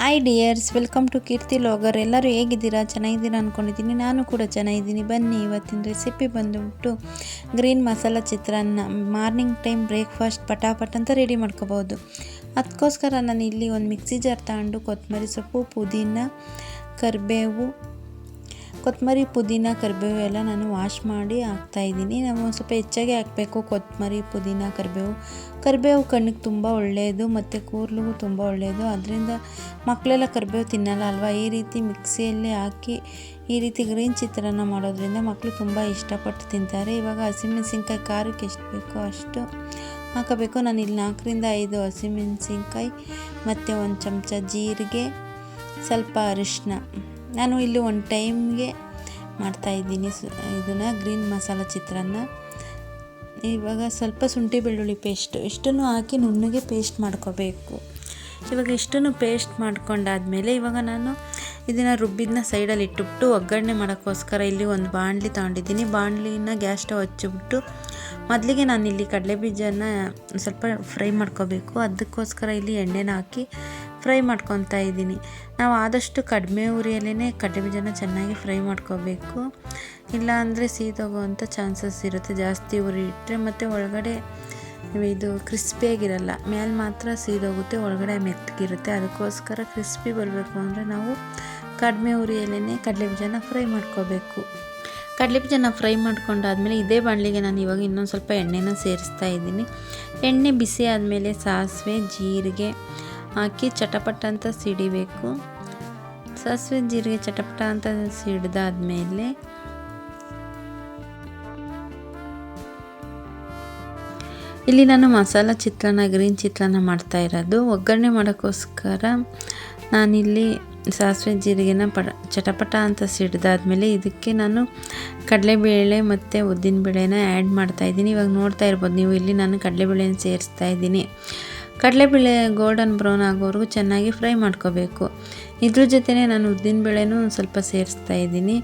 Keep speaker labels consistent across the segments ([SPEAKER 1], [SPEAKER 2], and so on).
[SPEAKER 1] Hi dears welcome to Keerthi vlogger ಎಲ್ಲರೂ ಹೇಗಿದ್ದೀರಾ? ಚೆನ್ನಾಗಿದ್ದೀರಾ ಅಂದ್ಕೊಂಡಿದ್ದೀನಿ ನಾನು ಕೂಡ ಚೆನ್ನಾಗಿದ್ದೀನಿ. ಬನ್ನಿ, ಇವತ್ತಿನ ರೆಸಿಪಿ ಬಂದುಬಿಟ್ಟು green masala chitranna. Morning time breakfast ಪಟಾಪಟ್ ಅಂತ ರೆಡಿ ಮಾಡ್ಕೋಬೋದು. ಅದಕ್ಕೋಸ್ಕರ ನಾನು ಇಲ್ಲಿ ಒಂದು ಮಿಕ್ಸಿ ಜಾರ್ ತಗೊಂಡು ಕೊತ್ತಂಬರಿ ಸೊಪ್ಪು, ಪುದೀನ, ಕರಿಬೇವು ಕೊತ್ತಂಬರಿ ಪುದೀನ ಕರಿಬೇವು ಎಲ್ಲ ನಾನು ವಾಶ್ ಮಾಡಿ ಹಾಕ್ತಾಯಿದ್ದೀನಿ ನಾವು ಒಂದು ಸ್ವಲ್ಪ ಹೆಚ್ಚಾಗಿ ಹಾಕಬೇಕು ಕೊತ್ತಂಬರಿ, ಪುದೀನ, ಕರಿಬೇವು. ಕರಿಬೇವು ಕಣ್ಣಿಗೆ ತುಂಬ ಒಳ್ಳೆಯದು ಮತ್ತು ಕೂರ್ಲಿಗೂ ತುಂಬ ಒಳ್ಳೆಯದು. ಅದರಿಂದ ಮಕ್ಕಳೆಲ್ಲ ಕರಿಬೇವು ತಿನ್ನಲ್ಲ ಅಲ್ವಾ? ಈ ರೀತಿ ಮಿಕ್ಸಿಯಲ್ಲಿ ಹಾಕಿ ಈ ರೀತಿ ಗ್ರೀನ್ ಚಿತ್ರಾನ್ನ ಮಾಡೋದ್ರಿಂದ ಮಕ್ಕಳು ತುಂಬ ಇಷ್ಟಪಟ್ಟು ತಿಂತಾರೆ. ಇವಾಗ ಹಸಿಮೆಣಸಿನ್ಕಾಯಿ ಖಾರಕ್ಕೆ ಎಷ್ಟು ಬೇಕೋ ಅಷ್ಟು ಹಾಕಬೇಕು. ನಾನು ಇಲ್ಲಿ ನಾಲ್ಕರಿಂದ ಐದು ಹಸಿಮೆಣಸಿನ್ಕಾಯಿ ಮತ್ತು ಒಂದು ಚಮಚ ಜೀರಿಗೆ, ಸ್ವಲ್ಪ ಅರಿಶಿನ ನಾನು ಇಲ್ಲಿ ಒಂದು ಟೈಮ್ಗೆ ಮಾಡ್ತಾಯಿದ್ದೀನಿ ಸು, ಇದನ್ನು ಗ್ರೀನ್ ಮಸಾಲ ಚಿತ್ರಾನ್ನ. ಇವಾಗ ಸ್ವಲ್ಪ ಶುಂಠಿ ಬೆಳ್ಳುಳ್ಳಿ ಪೇಸ್ಟು, ಇಷ್ಟನ್ನು ಹಾಕಿ ನುಣ್ಣಗೆ ಪೇಸ್ಟ್ ಮಾಡ್ಕೋಬೇಕು. ಇವಾಗ ಇಷ್ಟನ್ನು ಪೇಸ್ಟ್ ಮಾಡ್ಕೊಂಡಾದಮೇಲೆ ಇವಾಗ ನಾನು ಇದನ್ನು ರುಬ್ಬಿದ್ದನ್ನ ಸೈಡಲ್ಲಿ ಇಟ್ಟುಬಿಟ್ಟು ಒಗ್ಗರಣೆ ಮಾಡೋಕ್ಕೋಸ್ಕರ ಇಲ್ಲಿ ಒಂದು ಬಾಣಲಿ ತಗೊಂಡಿದ್ದೀನಿ. ಬಾಣಲಿನ ಗ್ಯಾಸ್ ಸ್ಟವ್ ಹಚ್ಚಿಬಿಟ್ಟು ಮೊದಲಿಗೆ ನಾನು ಇಲ್ಲಿ ಕಡಲೆ ಬೀಜನ ಸ್ವಲ್ಪ ಫ್ರೈ ಮಾಡ್ಕೋಬೇಕು. ಅದಕ್ಕೋಸ್ಕರ ಇಲ್ಲಿ ಎಣ್ಣೆನ ಹಾಕಿ ಫ್ರೈ ಮಾಡ್ಕೊತಾ ಇದ್ದೀನಿ. ನಾವು ಆದಷ್ಟು ಕಡಿಮೆ ಉರಿಯಲ್ಲೇ ಕಡಲೆ ಬೀಜನ ಚೆನ್ನಾಗಿ ಫ್ರೈ ಮಾಡ್ಕೋಬೇಕು. ಇಲ್ಲ ಅಂದರೆ ಸೀದೋಗುವಂಥ ಚಾನ್ಸಸ್ ಇರುತ್ತೆ. ಜಾಸ್ತಿ ಉರಿ ಇಟ್ಟರೆ ಮತ್ತು ಒಳಗಡೆ ಇದು ಕ್ರಿಸ್ಪಿಯಾಗಿರಲ್ಲ ಮೇಲೆ ಮಾತ್ರ ಸೀದೋಗುತ್ತೆ ಒಳಗಡೆ ಮೆತ್ತಗಿರುತ್ತೆ. ಅದಕ್ಕೋಸ್ಕರ ಕ್ರಿಸ್ಪಿ ಬರಬೇಕು ಅಂದರೆ ನಾವು ಕಡಿಮೆ ಉರಿಯಲ್ಲೇ ಕಡಲೆ ಬೀಜನ ಫ್ರೈ ಮಾಡ್ಕೋಬೇಕು. ಕಡಲೆ ಬೀಜನ ಫ್ರೈ ಮಾಡ್ಕೊಂಡಾದ್ಮೇಲೆ ಇದೇ ಬಾಣಲಿಗೆ ನಾನು ಇವಾಗ ಇನ್ನೊಂದು ಸ್ವಲ್ಪ ಎಣ್ಣೆನ ಸೇರಿಸ್ತಾ ಇದ್ದೀನಿ. ಎಣ್ಣೆ ಬಿಸಿ ಆದಮೇಲೆ ಸಾಸಿವೆ, ಜೀರಿಗೆ ಹಾಕಿ ಚಟಪಟ ಅಂತ ಸಿಡಿಬೇಕು. ಸಾಸಿವೆ ಜೀರಿಗೆ ಚಟಪಟ ಅಂತ ಸಿಡಿದಾದ್ಮೇಲೆ ಇಲ್ಲಿ ನಾನು ಮಸಾಲ ಚಿತ್ರಾನ್ನ, ಗ್ರೀನ್ ಚಿತ್ರಾನ್ನ ಮಾಡ್ತಾ ಇರೋದು. ಒಗ್ಗರಣೆ ಮಾಡೋಕ್ಕೋಸ್ಕರ ನಾನಿಲ್ಲಿ ಸಾಸಿವೆ ಜೀರಿಗೆನ ಪಟ ಚಟಪಟ ಅಂತ ಸಿಡಿದಾದ್ಮೇಲೆ ಇದಕ್ಕೆ ನಾನು ಕಡಲೆಬೇಳೆ ಮತ್ತು ಉದ್ದಿನಬೇಳೆನ ಆ್ಯಡ್ ಮಾಡ್ತಾಯಿದ್ದೀನಿ ಇವಾಗ ನೋಡ್ತಾ ಇರ್ಬೋದು ನೀವು, ಇಲ್ಲಿ ನಾನು ಕಡಲೆಬೇಳೆನ ಸೇರಿಸ್ತಾ ಇದ್ದೀನಿ. ಕಡಲೆಬೇಳೆ ಗೋಲ್ಡನ್ ಬ್ರೌನ್ ಆಗೋವರೆಗೂ ಚೆನ್ನಾಗಿ ಫ್ರೈ ಮಾಡ್ಕೋಬೇಕು. ಇದ್ರ ಜೊತೆನೇ ನಾನು ಉದ್ದಿನಬೇಳೆನೂ ಸ್ವಲ್ಪ ಸೇರಿಸ್ತಾ ಇದ್ದೀನಿ.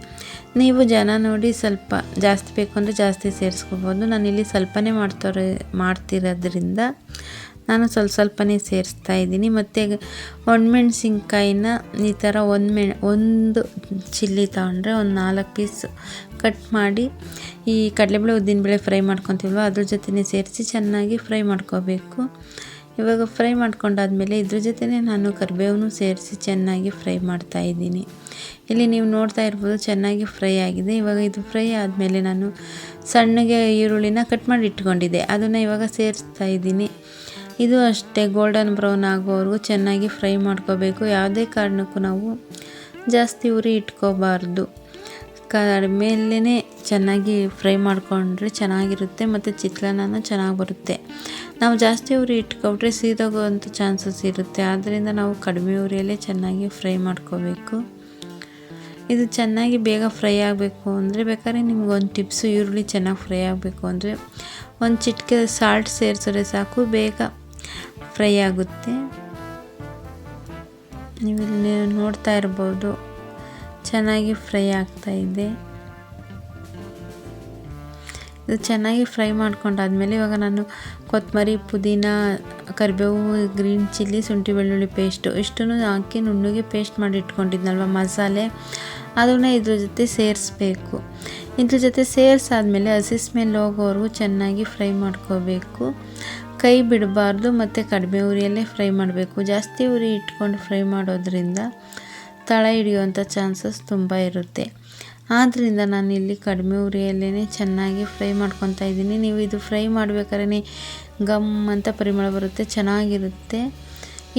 [SPEAKER 1] ನೀವು ಜನ ನೋಡಿ ಸ್ವಲ್ಪ ಜಾಸ್ತಿ ಬೇಕು ಅಂದರೆ ಜಾಸ್ತಿ ಸೇರಿಸ್ಕೋಬೋದು. ಇಲ್ಲಿ ಸ್ವಲ್ಪನೇ ಮಾಡ್ತಾರೆ ಮಾಡ್ತಿರೋದ್ರಿಂದ ನಾನು ಸ್ವಲ್ಪ ಸ್ವಲ್ಪನೇ ಸೇರಿಸ್ತಾ ಇದ್ದೀನಿ. ಮತ್ತು ಒಣಮೆಣ್ಸಿನ್ಕಾಯಿನ ಈ ಥರ ಒಂದು ಮೆಣ್ ಒಂದು ಚಿಲ್ಲಿ ತಗೊಂಡ್ರೆ ಒಂದು ನಾಲ್ಕು ಪೀಸ್ ಕಟ್ ಮಾಡಿ ಈ ಕಡಲೆಬೇಳೆ ಉದ್ದಿನಬೇಳೆ ಫ್ರೈ ಮಾಡ್ಕೊತೀವಲ್ವ, ಅದ್ರ ಜೊತೆನೇ ಸೇರಿಸಿ ಚೆನ್ನಾಗಿ ಫ್ರೈ ಮಾಡ್ಕೋಬೇಕು. ಇವಾಗ ಫ್ರೈ ಮಾಡ್ಕೊಂಡಾದ್ಮೇಲೆ ಇದ್ರ ಜೊತೆನೇ ನಾನು ಕರಿಬೇವನ್ನು ಸೇರಿಸಿ ಚೆನ್ನಾಗಿ ಫ್ರೈ ಮಾಡ್ತಾ ಇದ್ದೀನಿ. ಇಲ್ಲಿ ನೀವು ನೋಡ್ತಾ ಇರ್ಬೋದು ಚೆನ್ನಾಗಿ ಫ್ರೈ ಆಗಿದೆ. ಇವಾಗ ಇದು ಫ್ರೈ ಆದಮೇಲೆ ನಾನು ಸಣ್ಣಗೆ ಈರುಳ್ಳಿನ ಕಟ್ ಮಾಡಿ ಇಟ್ಕೊಂಡಿದ್ದೆ. ಅದನ್ನು ಇವಾಗ ಸೇರಿಸ್ತಾ ಇದ್ದೀನಿ. ಇದು ಅಷ್ಟೇ ಗೋಲ್ಡನ್ ಬ್ರೌನ್ ಆಗೋವರೆಗೂ ಚೆನ್ನಾಗಿ ಫ್ರೈ ಮಾಡ್ಕೋಬೇಕು. ಯಾವುದೇ ಕಾರಣಕ್ಕೂ ನಾವು ಜಾಸ್ತಿ ಉರಿ ಇಟ್ಕೋಬಾರ್ದು. ಕಡಿಮೆಯಲ್ಲೇ ಚೆನ್ನಾಗಿ ಫ್ರೈ ಮಾಡಿಕೊಂಡ್ರೆ ಚೆನ್ನಾಗಿರುತ್ತೆ, ಮತ್ತು ಚಿತ್ರಾನ್ನ ಚೆನ್ನಾಗಿ ಬರುತ್ತೆ. ನಾವು ಜಾಸ್ತಿ ಉರಿ ಇಟ್ಕೊಂಡ್ರೆ ಸೀದೋಗುವಂಥ ಚಾನ್ಸಸ್ ಇರುತ್ತೆ. ಆದ್ದರಿಂದ ನಾವು ಕಡಿಮೆ ಉರಿಯಲ್ಲೇ ಚೆನ್ನಾಗಿ ಫ್ರೈ ಮಾಡ್ಕೋಬೇಕು. ಇದು ಚೆನ್ನಾಗಿ ಬೇಗ ಫ್ರೈ ಆಗಬೇಕು ಅಂದರೆ ಬೇಕಾದ್ರೆ ನಿಮ್ಗೊಂದು ಟಿಪ್ಸು ಈರುಳ್ಳಿ ಚೆನ್ನಾಗಿ ಫ್ರೈ ಆಗಬೇಕು ಅಂದರೆ ಒಂದು ಚಿಟಿಕೆ ಸಾಲ್ಟ್ ಸೇರಿಸಿದ್ರೆ ಸಾಕು, ಬೇಗ ಫ್ರೈ ಆಗುತ್ತೆ. ನೀವು ಇಲ್ಲಿ ನೋಡ್ತಾ ಇರ್ಬೋದು, ಚೆನ್ನಾಗಿ ಫ್ರೈ ಆಗ್ತಾ ಇದೆ ಇದು. ಚೆನ್ನಾಗಿ ಫ್ರೈ ಮಾಡ್ಕೊಂಡಾದ್ಮೇಲೆ ಇವಾಗ ನಾನು ಕೊತ್ತಂಬರಿ ಪುದೀನ, ಕರಿಬೇವು, ಗ್ರೀನ್ ಚಿಲ್ಲಿ, ಶುಂಠಿ ಬೆಳ್ಳುಳ್ಳಿ ಪೇಸ್ಟು ಇಷ್ಟನ್ನು ಹಾಕಿ ನುಣ್ಣಗೆ ಪೇಸ್ಟ್ ಮಾಡಿ ಇಟ್ಕೊಂಡಿದ್ನಲ್ವ ಮಸಾಲೆ? ಅದನ್ನು ಇದ್ರ ಜೊತೆ ಸೇರಿಸ್ಬೇಕು. ಇದ್ರ ಜೊತೆ ಸೇರಿಸಾದ್ಮೇಲೆ ಹಸಿ ಸ್ಮೆಲ್ ಹೋಗೋವರೆಗೂ ಚೆನ್ನಾಗಿ ಫ್ರೈ ಮಾಡ್ಕೋಬೇಕು. ಕೈ ಬಿಡಬಾರ್ದು ಮತ್ತು ಕಡಿಮೆ ಉರಿಯಲ್ಲೇ ಫ್ರೈ ಮಾಡಬೇಕು. ಜಾಸ್ತಿ ಉರಿ ಇಟ್ಕೊಂಡು ಫ್ರೈ ಮಾಡೋದ್ರಿಂದ ತಳ ಹಿಡಿಯುವಂಥ ಚಾನ್ಸಸ್ ತುಂಬ ಇರುತ್ತೆ. ಆದ್ದರಿಂದ ನಾನು ಇಲ್ಲಿ ಕಡಿಮೆ ಉರಿಯಲ್ಲೇ ಚೆನ್ನಾಗಿ ಫ್ರೈ ಮಾಡ್ಕೊತಾ ಇದ್ದೀನಿ. ನೀವು ಇದು ಫ್ರೈ ಮಾಡಬೇಕಾದ್ರೆ ಗಮ್ ಅಂತ ಪರಿಮಳ ಬರುತ್ತೆ, ಚೆನ್ನಾಗಿರುತ್ತೆ.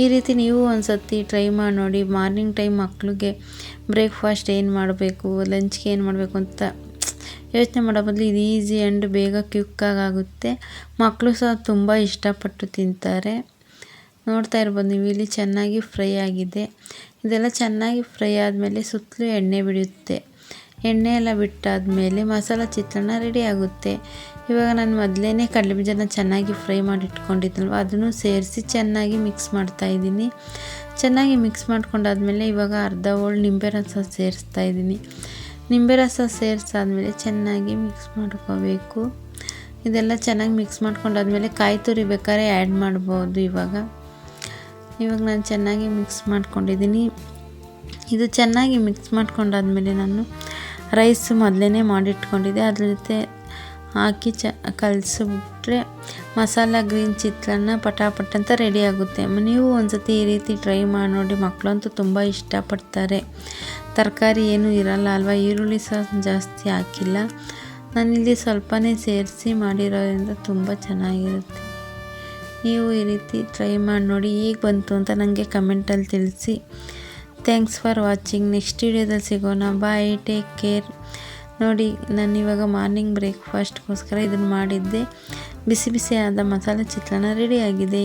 [SPEAKER 1] ಈ ರೀತಿ ನೀವು ಒಂದು ಸರ್ತಿ ಟ್ರೈ ಮಾಡಿ ನೋಡಿ ಮಾರ್ನಿಂಗ್ ಟೈಮ್ ಮಕ್ಕಳಿಗೆ ಬ್ರೇಕ್ಫಾಸ್ಟ್ ಏನು ಮಾಡಬೇಕು ಲಂಚ್ಗೆ ಏನು ಮಾಡಬೇಕು ಅಂತ ಯೋಚನೆ ಮಾಡೋ ಬದಲು ಇದು ಈಸಿ ಆ್ಯಂಡ್ ಬೇಗ ಕ್ವಿಕ್ಕಾಗುತ್ತೆ ಮಕ್ಕಳು ಸಹ ತುಂಬ ಇಷ್ಟಪಟ್ಟು ತಿಂತಾರೆ. ನೋಡ್ತಾ ಇರ್ಬೋದು, ನೀವು ಇಲ್ಲಿ ಚೆನ್ನಾಗಿ ಫ್ರೈ ಆಗಿದೆ. ಇದೆಲ್ಲ ಚೆನ್ನಾಗಿ ಫ್ರೈ ಆದಮೇಲೆ ಸುತ್ತಲೂ ಎಣ್ಣೆ ಬಿಡುತ್ತೆ. ಎಣ್ಣೆ ಎಲ್ಲ ಬಿಟ್ಟಾದಮೇಲೆ ಮಸಾಲ ಚಿತ್ರಾನ್ನ ರೆಡಿ ಆಗುತ್ತೆ. ಇವಾಗ ನಾನು ಮೊದಲೇ ಕಡಲೆಬೀಜನ ಚೆನ್ನಾಗಿ ಫ್ರೈ ಮಾಡಿ ಇಟ್ಕೊಂಡಿದ್ನಲ್ವ ಅದನ್ನು ಸೇರಿಸಿ ಚೆನ್ನಾಗಿ ಮಿಕ್ಸ್ ಮಾಡ್ತಾ ಇದ್ದೀನಿ. ಚೆನ್ನಾಗಿ ಮಿಕ್ಸ್ ಮಾಡ್ಕೊಂಡಾದ್ಮೇಲೆ ಇವಾಗ ಅರ್ಧ ಹೋಳು ನಿಂಬೆ ರಸ ಸೇರಿಸ್ತಾ ಇದ್ದೀನಿ. ನಿಂಬೆ ರಸ ಸೇರಿಸಾದ್ಮೇಲೆ ಚೆನ್ನಾಗಿ ಮಿಕ್ಸ್ ಮಾಡ್ಕೋಬೇಕು. ಇದೆಲ್ಲ ಚೆನ್ನಾಗಿ ಮಿಕ್ಸ್ ಮಾಡ್ಕೊಂಡಾದ್ಮೇಲೆ ಕಾಯಿ ತುರಿ ಬೇಕಾದ್ರೆ ಆ್ಯಡ್ ಮಾಡ್ಬೋದು ಇವಾಗ. ಇವಾಗ ನಾನು ಚೆನ್ನಾಗಿ ಮಿಕ್ಸ್ ಮಾಡ್ಕೊಂಡಿದ್ದೀನಿ. ಇದು ಚೆನ್ನಾಗಿ ಮಿಕ್ಸ್ ಮಾಡ್ಕೊಂಡಾದ್ಮೇಲೆ ನಾನು ರೈಸ್ ಮೊದಲೇ ಮಾಡಿಟ್ಕೊಂಡಿದ್ದೆ. ಅದ್ರ ಜೊತೆ ಹಾಕಿ ಚ, ಕಲಸಿಬಿಟ್ರೆ ಮಸಾಲ, ಗ್ರೀನ್ ಚಿತ್ರಾನ್ನ, ಪಟಾಪಟ್ ಅಂತ ರೆಡಿ ಆಗುತ್ತೆ. ನೀವು ಒಂದ್ಸತಿ ಈ ರೀತಿ ಟ್ರೈ ಮಾಡಿ ನೋಡಿ ಮಕ್ಕಳಂತೂ ತುಂಬ ಇಷ್ಟಪಡ್ತಾರೆ. ತರಕಾರಿ ಏನೂ ಇರಲ್ಲ ಅಲ್ವಾ? ಈರುಳ್ಳಿ ಸಹ ಜಾಸ್ತಿ ಹಾಕಿಲ್ಲ. ನಾನಿಲ್ಲಿ ಸ್ವಲ್ಪನೇ ಸೇರಿಸಿ ಮಾಡಿರೋದ್ರಿಂದ ತುಂಬ ಚೆನ್ನಾಗಿರುತ್ತೆ. ನೀವು ಈ ರೀತಿ ಟ್ರೈ ಮಾಡಿ ನೋಡಿ, ಹೇಗೆ ಬಂತು ಅಂತ ನನಗೆ ಕಮೆಂಟಲ್ಲಿ ತಿಳಿಸಿ. ಥ್ಯಾಂಕ್ಸ್ ಫಾರ್ ವಾಚಿಂಗ್ ನೆಕ್ಸ್ಟ್ ವಿಡಿಯೋದಲ್ಲಿ ಸಿಗೋಣ. ಬಾಯ್ ಟೇಕ್ ಕೇರ್ ನೋಡಿ, ನಾನು ಇವಾಗ ಮಾರ್ನಿಂಗ್ ಬ್ರೇಕ್ಫಾಸ್ಟ್ಗೋಸ್ಕರ ಇದನ್ನು ಮಾಡಿದ್ದೆ. ಬಿಸಿ ಬಿಸಿಯಾದ ಮಸಾಲೆ ಚಿತ್ರಾನ್ನ ರೆಡಿಯಾಗಿದೆ